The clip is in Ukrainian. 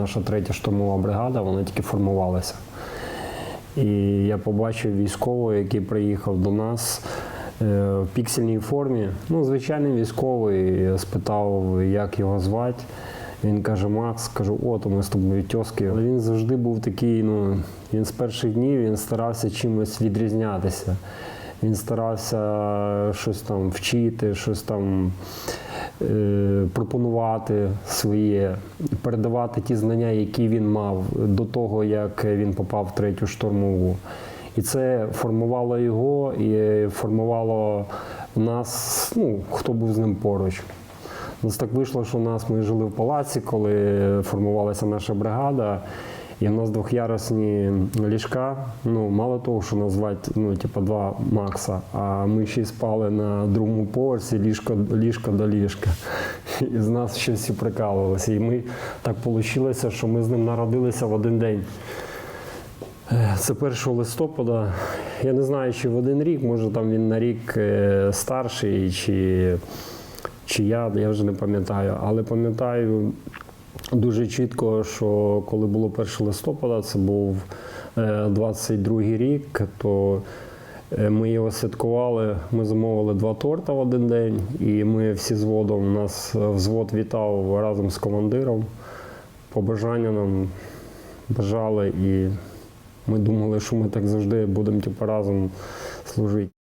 Наша третя штурмова бригада, вона тільки формувалася. І я побачив військового, який приїхав до нас е, в піксельній формі. Ну, звичайний військовий. Я спитав, як його звати. Він каже: Макс, кажу, о, то ми з тобою тьоски. Але він завжди був такий, ну, він з перших днів він старався чимось відрізнятися. Він старався щось там вчити, щось там пропонувати своє, передавати ті знання, які він мав до того, як він попав в третю штурмову. І це формувало його і формувало нас, ну, хто був з ним поруч. Нас так вийшло, що у нас ми жили в палаці, коли формувалася наша бригада. І в нас двохярусні ліжка. Ну, мало того, що назвати ну, типу, два Макса, а ми ще й спали на другому поверсі ліжко, ліжко до ліжка. І з нас ще всі прикалувалися. І ми так вийшло, що ми з ним народилися в один день. Це 1 листопада. Я не знаю, чи в один рік, може там він на рік е, старший, чи, чи я, я вже не пам'ятаю. Але пам'ятаю дуже чітко, що коли було 1 листопада, це був е, 22 рік, то е, ми його святкували. Ми замовили два торта в один день, і ми всі з водом нас е, взвод вітав разом з командиром. Побажання нам бажали і ми думали, що ми так завжди будемо типу, разом служити.